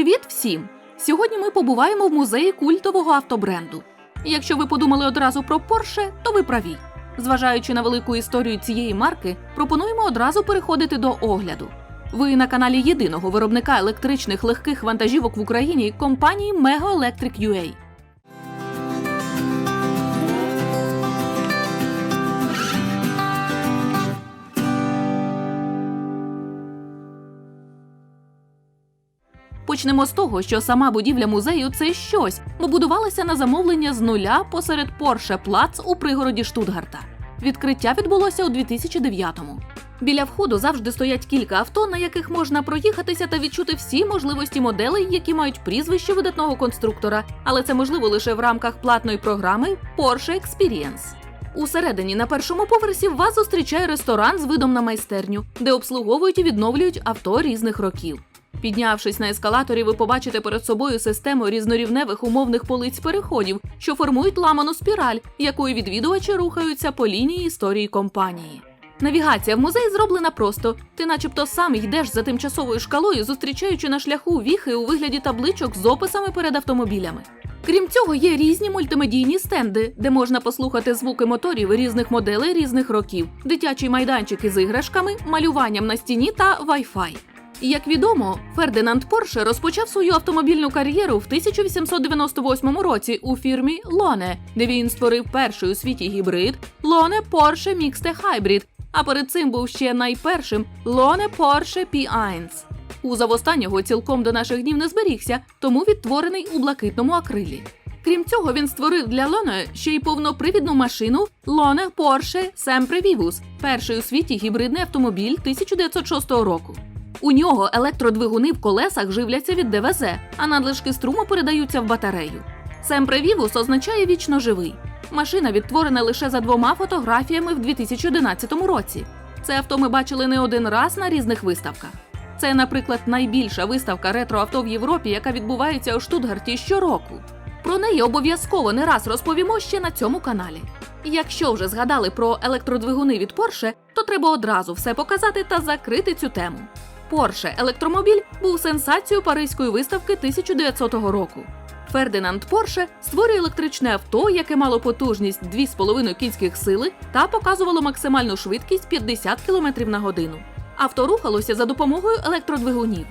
Привіт всім! Сьогодні ми побуваємо в музеї культового автобренду. Якщо ви подумали одразу про Порше, то ви праві. Зважаючи на велику історію цієї марки, пропонуємо одразу переходити до огляду. Ви на каналі єдиного виробника електричних легких вантажівок в Україні компанії Mega Electric UA. Почнемо з того, що сама будівля музею це щось, бо будувалася на замовлення з нуля посеред Порше Плац у пригороді Штутгарта. Відкриття відбулося у 2009-му. Біля входу завжди стоять кілька авто, на яких можна проїхатися та відчути всі можливості моделей, які мають прізвище видатного конструктора, але це можливо лише в рамках платної програми Porsche Experience. Усередині на першому поверсі вас зустрічає ресторан з видом на майстерню, де обслуговують і відновлюють авто різних років. Піднявшись на ескалаторі, ви побачите перед собою систему різнорівневих умовних полиць переходів, що формують ламану спіраль, якою відвідувачі рухаються по лінії історії компанії. Навігація в музей зроблена просто. Ти, начебто, сам йдеш за тимчасовою шкалою, зустрічаючи на шляху віхи у вигляді табличок з описами перед автомобілями. Крім цього, є різні мультимедійні стенди, де можна послухати звуки моторів різних моделей різних років, дитячі майданчики з іграшками, малюванням на стіні та Wi-Fi. Як відомо, Фердинанд Порше розпочав свою автомобільну кар'єру в 1898 році у фірмі Лоне, де він створив перший у світі гібрид Лоне Porsche Mixte Hybrid, а перед цим був ще найпершим Лоне Porsche P1. Кузов останнього цілком до наших днів не зберігся, тому відтворений у блакитному акрилі. Крім цього, він створив для Лоне ще й повнопривідну машину Лоне Porsche Sempre Vivus, перший у світі гібридний автомобіль 1906 року. У нього електродвигуни в колесах живляться від ДВЗ, а надлишки струму передаються в батарею. Vivus означає вічно живий. Машина відтворена лише за двома фотографіями в 2011 році. Це авто ми бачили не один раз на різних виставках. Це, наприклад, найбільша виставка ретроавто в Європі, яка відбувається у Штутгарті щороку. Про неї обов'язково не раз розповімо ще на цьому каналі. Якщо вже згадали про електродвигуни від Porsche, то треба одразу все показати та закрити цю тему. Porsche електромобіль був сенсацією паризької виставки 1900 року. Фердинанд Порше створює електричне авто, яке мало потужність 2,5 кінських сили та показувало максимальну швидкість 50 км на годину. Авто рухалося за допомогою електродвигунів.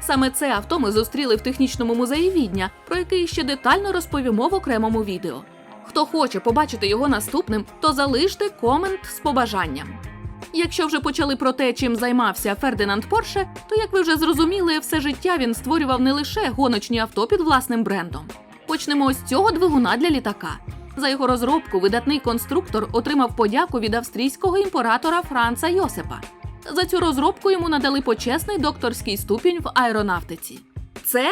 Саме це авто ми зустріли в технічному музеї Відня, про який ще детально розповімо в окремому відео. Хто хоче побачити його наступним, то залиште комент з побажанням. Якщо вже почали про те, чим займався Фердинанд Порше, то як ви вже зрозуміли, все життя він створював не лише гоночні авто під власним брендом. Почнемо з цього двигуна для літака. За його розробку видатний конструктор отримав подяку від австрійського імператора Франца Йосипа. За цю розробку йому надали почесний докторський ступінь в аеронавтиці. Це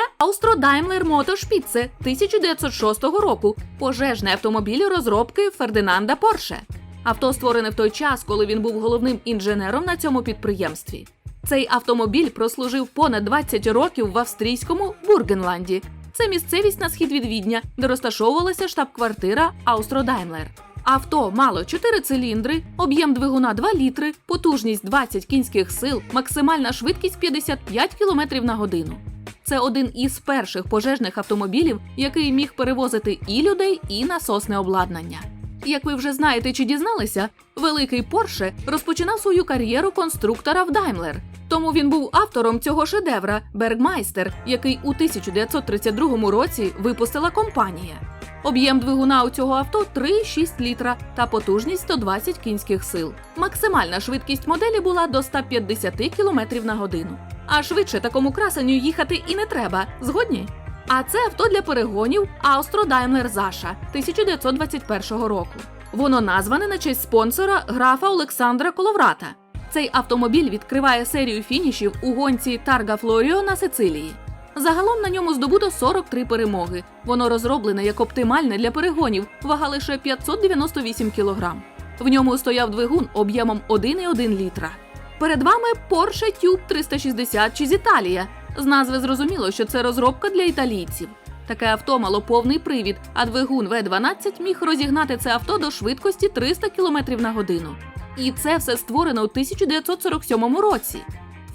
Daimler Motorspitze 1906 року, пожежний автомобіль розробки Фердинанда Порше. Авто створене в той час, коли він був головним інженером на цьому підприємстві. Цей автомобіль прослужив понад 20 років в австрійському Бургенланді. Це місцевість на схід від Відня, де розташовувалася штаб-квартира Daimler. Авто мало 4 циліндри, об'єм двигуна 2 літри, потужність 20 кінських сил, максимальна швидкість 55 км на годину. Це один із перших пожежних автомобілів, який міг перевозити і людей, і насосне обладнання. Як ви вже знаєте чи дізналися, великий Порше розпочинав свою кар'єру конструктора в Daimler. Тому він був автором цього шедевра Бергмайстер, який у 1932 році випустила компанія. Об'єм двигуна у цього авто 3,6 літра та потужність 120 кінських сил. Максимальна швидкість моделі була до 150 км на годину. А швидше такому красенню їхати і не треба. Згодні? А це авто для перегонів Austro Daimler Zasha 1921 року. Воно назване на честь спонсора графа Олександра Коловрата. Цей автомобіль відкриває серію фінішів у гонці Тарга Флоріо на Сицилії. Загалом на ньому здобуто 43 перемоги. Воно розроблене як оптимальне для перегонів, вага лише 598 кг. В ньому стояв двигун об'ємом 1,1 літра. Перед вами Porsche Tube 360 чи з Італія. З назви зрозуміло, що це розробка для італійців. Таке авто мало повний привід, а двигун В12 міг розігнати це авто до швидкості 300 км на годину. І це все створено у 1947 році.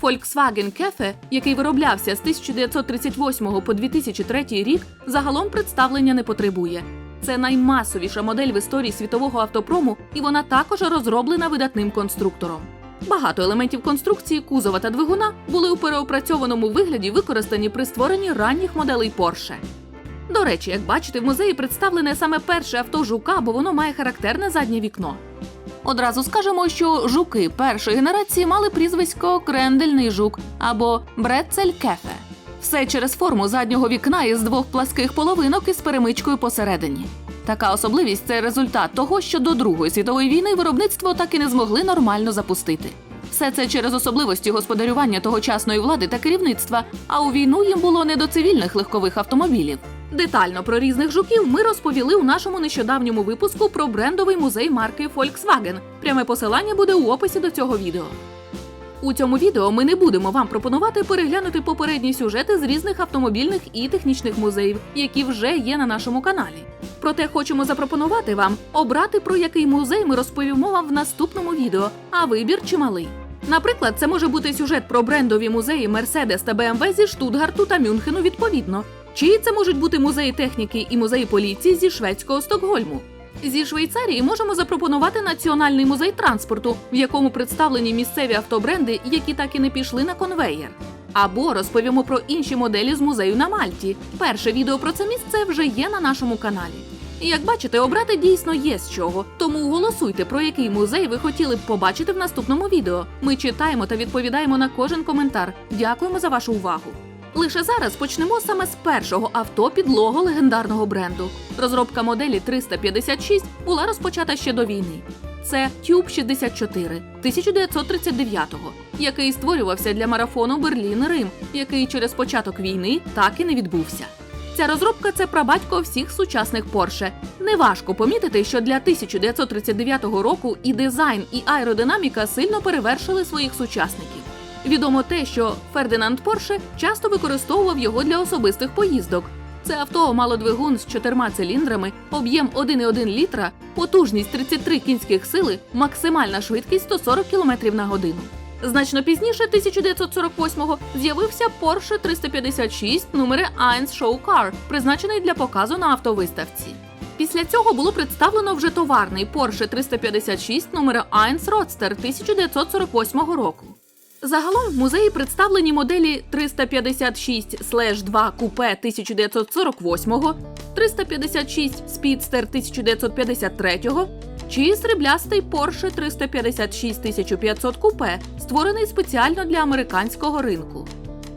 Volkswagen Cafe, який вироблявся з 1938 по 2003 рік, загалом представлення не потребує. Це наймасовіша модель в історії світового автопрому, і вона також розроблена видатним конструктором. Багато елементів конструкції кузова та двигуна були у переопрацьованому вигляді використані при створенні ранніх моделей Porsche. До речі, як бачите, в музеї представлене саме перше авто жука, бо воно має характерне заднє вікно. Одразу скажемо, що жуки першої генерації мали прізвисько крендельний жук або брецель кефе. Все через форму заднього вікна із двох пласких половинок із перемичкою посередині. Така особливість це результат того, що до Другої світової війни виробництво так і не змогли нормально запустити. Все це через особливості господарювання тогочасної влади та керівництва, а у війну їм було не до цивільних легкових автомобілів. Детально про різних жуків ми розповіли у нашому нещодавньому випуску про брендовий музей марки Volkswagen. Пряме посилання буде у описі до цього відео. У цьому відео ми не будемо вам пропонувати переглянути попередні сюжети з різних автомобільних і технічних музеїв, які вже є на нашому каналі. Проте хочемо запропонувати вам обрати, про який музей ми розповімо вам в наступному відео, а вибір чималий. Наприклад, це може бути сюжет про брендові музеї Mercedes та BMW зі Штутгарту та Мюнхену відповідно. Чи це можуть бути музеї техніки і музеї поліції зі шведського Стокгольму? Зі Швейцарії можемо запропонувати національний музей транспорту, в якому представлені місцеві автобренди, які так і не пішли на конвеєр. Або розповімо про інші моделі з музею на Мальті. Перше відео про це місце вже є на нашому каналі. Як бачите, обрати дійсно є з чого. Тому голосуйте, про який музей ви хотіли б побачити в наступному відео. Ми читаємо та відповідаємо на кожен коментар. Дякуємо за вашу увагу. Лише зараз почнемо саме з першого авто підлого легендарного бренду. Розробка моделі 356 була розпочата ще до війни. Це Tube 64 1939-го, який створювався для марафону Берлін-Рим, який через початок війни так і не відбувся. Ця розробка це прабатько всіх сучасних Porsche. Неважко помітити, що для 1939 року і дизайн, і аеродинаміка сильно перевершили своїх сучасників. Відомо те, що Фердинанд Порше часто використовував його для особистих поїздок. Це авто мало двигун з чотирма циліндрами, об'єм 1,1 літра, потужність 33 кінських сили, максимальна швидкість 140 км на годину. Значно пізніше, 1948-го, з'явився Porsche 356 номери 1 Show Car, призначений для показу на автовиставці. Після цього було представлено вже товарний Porsche 356 номера 1 Roadster 1948 року. Загалом в музеї представлені моделі 356-2 купе 1948, 356 Speedster 1953 чи сріблястий Porsche 356 1500 купе, створений спеціально для американського ринку.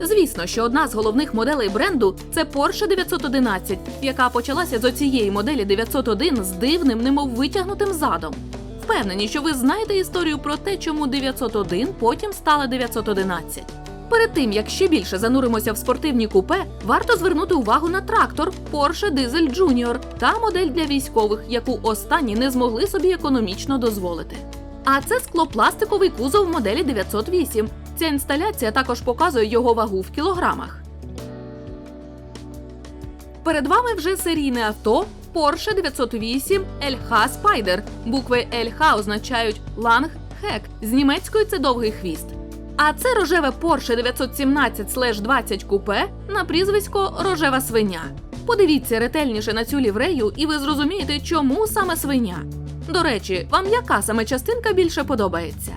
Звісно, що одна з головних моделей бренду це Porsche 911, яка почалася з оцієї моделі 901 з дивним, немов витягнутим задом. Впевнені, що ви знаєте історію про те, чому 901 потім стала 911. Перед тим як ще більше зануримося в спортивні купе, варто звернути увагу на трактор Porsche Diesel Junior та модель для військових, яку останні не змогли собі економічно дозволити. А це склопластиковий кузов моделі 908. Ця інсталяція також показує його вагу в кілограмах. Перед вами вже серійне авто Porsche 908 LH Spider. Букви LH означають Langhek, з німецькою це довгий хвіст. А це рожеве Porsche 917-20 купе на прізвисько Рожева свиня. Подивіться ретельніше на цю ліврею, і ви зрозумієте, чому саме свиня. До речі, вам яка саме частинка більше подобається?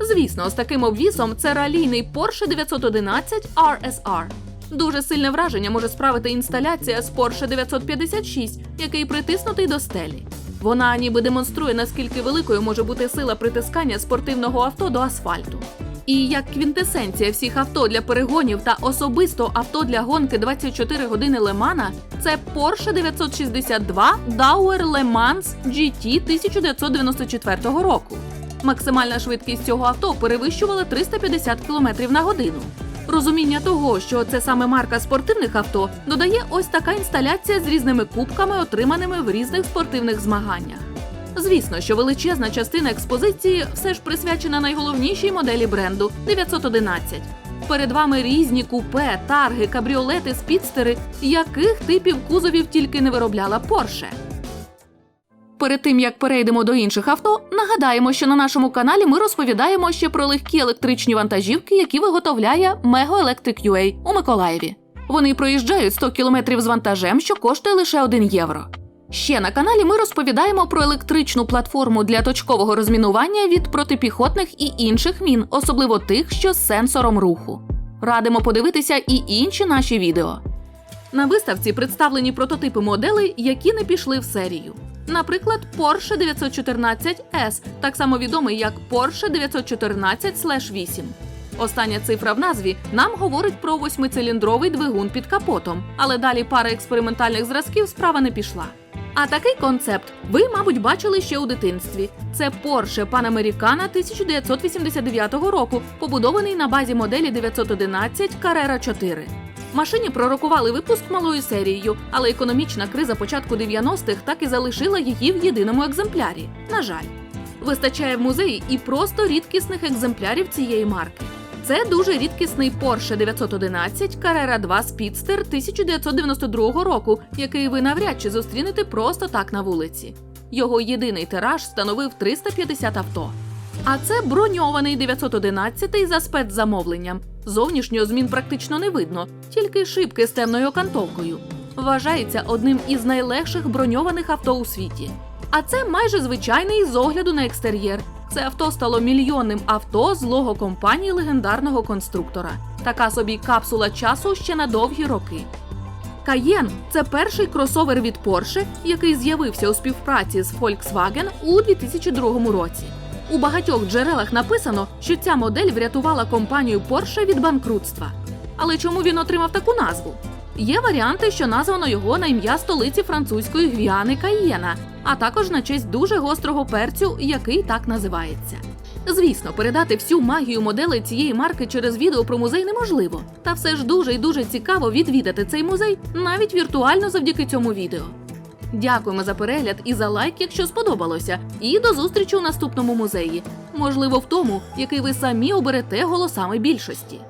Звісно, з таким обвісом це ралійний Porsche 911 RSR. Дуже сильне враження може справити інсталяція з Porsche 956, який притиснутий до стелі. Вона ніби демонструє, наскільки великою може бути сила притискання спортивного авто до асфальту. І як квінтесенція всіх авто для перегонів та особисто авто для гонки 24 години Лемана, це Porsche 962 Dauer Le Mans GT 1994 року. Максимальна швидкість цього авто перевищувала 350 км на годину. Розуміння того, що це саме марка спортивних авто, додає ось така інсталяція з різними кубками, отриманими в різних спортивних змаганнях. Звісно, що величезна частина експозиції все ж присвячена найголовнішій моделі бренду 911. Перед вами різні купе, тарги, кабріолети, спідстери, яких типів кузовів тільки не виробляла Porsche. Перед тим як перейдемо до інших авто, нагадаємо, що на нашому каналі ми розповідаємо ще про легкі електричні вантажівки, які виготовляє Mego Electric UA у Миколаєві. Вони проїжджають 100 км з вантажем, що коштує лише 1 євро. Ще на каналі ми розповідаємо про електричну платформу для точкового розмінування від протипіхотних і інших мін, особливо тих, що з сенсором руху. Радимо подивитися і інші наші відео. На виставці представлені прототипи моделей, які не пішли в серію. Наприклад, Porsche 914 S, так само відомий як Porsche 914 8. Остання цифра в назві нам говорить про восьмициліндровий двигун під капотом, але далі пара експериментальних зразків справа не пішла. А такий концепт ви, мабуть, бачили ще у дитинстві. Це Porsche Panamericana 1989 року, побудований на базі моделі 911 Carrera 4. Машині пророкували випуск малою серією, але економічна криза початку 90-х так і залишила її в єдиному екземплярі. На жаль, вистачає в музеї і просто рідкісних екземплярів цієї марки. Це дуже рідкісний Porsche 911 Carrera 2 Speedster 1992 року, який ви навряд чи зустрінете просто так на вулиці. Його єдиний тираж становив 350 авто. А це броньований 911 за спецзамовленням. Зовнішньо змін практично не видно, тільки шибки з темною окантовкою. Вважається одним із найлегших броньованих авто у світі. А це майже звичайний з огляду на екстер'єр. Це авто стало мільйонним авто з лого компанії легендарного конструктора. Така собі капсула часу ще на довгі роки. Cayenne – це перший кросовер від Porsche, який з'явився у співпраці з Volkswagen у 2002 році. У багатьох джерелах написано, що ця модель врятувала компанію Porsche від банкрутства. Але чому він отримав таку назву? Є варіанти, що названо його на ім'я столиці французької Гвіани Каєна, а також на честь дуже гострого перцю, який так називається. Звісно, передати всю магію моделей цієї марки через відео про музей неможливо, та все ж дуже і дуже цікаво відвідати цей музей навіть віртуально завдяки цьому відео. Дякуємо за перегляд і за лайк, якщо сподобалося. І до зустрічі у наступному музеї. Можливо, в тому, який ви самі оберете голосами більшості.